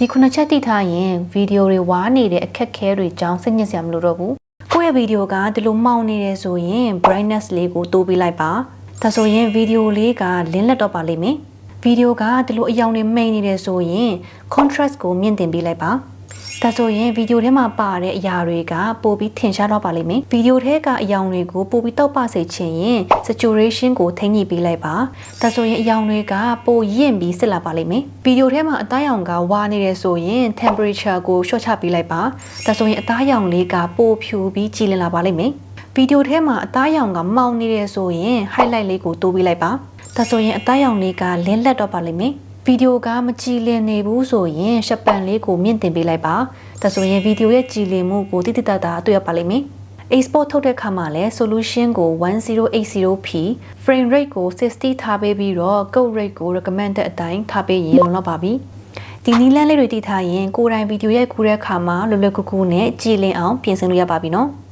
ဒီခုနှစ်ချက်သိထားရင်ဗီဒီယိုတွေဝါနေတဲ့အခက်ခဲတွေကြောင်းစိတ်ညစ်စရာမလိုတော့ဘူးကိုယ့်ရဲ့ဗီဒီယိုကဒီလိုမှောင်နေတယ်ဆိုရင် brightness လေးကိုတိုးပေးလိုက်ပါဒါဆိုရင်ဗီဒီယိုလေးကလင်းလက်တော့ပါလိမ့်မယ်ဗီဒီယိုကဒီလိုအယောင်တွေမိန်နေတယ်ဆိုရင် contrast ကိုမြင့်တင်ပေးလိုက်ပါ ဒါဆိုရင်ဗီဒီယိုထဲမှာပါတဲ့အရာတွေကပိုပြီးထင်ရှားတော့ပါလိမ့်မယ်ဗီဒီယိုထဲကအယောင်တွေကိုပိုပြီးတောက်ပစေချင်ရင် saturation ကိုထိန်းညှိပေးလိုက်ပါဒါဆိုရင်အယောင်တွေကပိုရင့်ပြီးစစ်လာပါလိမ့်မယ်ဗီဒီယိုထဲမှာအသားရောင်ကဝါနေတယ်ဆိုရင် temperature ကိုလျှော့ချပေးလိုက်ပါဒါဆိုရင်အသားရောင်လေးကပိုဖြူပြီးကြည်လင်လာပါလိမ့်မယ်ဗီဒီယိုထဲမှာအသားရောင်ကမှောင်နေတယ်ဆိုရင် highlight လေးကိုတိုးပေးလိုက်ပါဒါဆိုရင်အသားရောင်လေးကလင်းလက်တော့ပါလိမ့်မယ် ဗီဒီယိုကမကြည်လင်နေဘူးဆိုရင်ရှပန်လေးကိုမြင့်တင်ပေးလိုက်ပါဒါဆိုရင်ဗီဒီယိုရဲ့ကြည်လင်မှုကိုတိတိတတ်တာတွေ့ရပါလိမ့်မယ် export ထုတ်တဲ့ခါမှာလဲ solution ကို 1080p frame rate ကို60ထားပေးပြီးတော့ code rate ကို recommended အတိုင်းထားပေးရင်လုံလောက်ပါပြီဒီနီးလန်းလေးတွေတည်ထားရင်ကိုယ်တိုင်ဗီဒီယိုရိုက်ကူးတဲ့ခါမှာလွယ်လွယ်ကူကူနဲ့ကြည်လင်အောင်ပြင်ဆင်လို့ရပါပြီနော်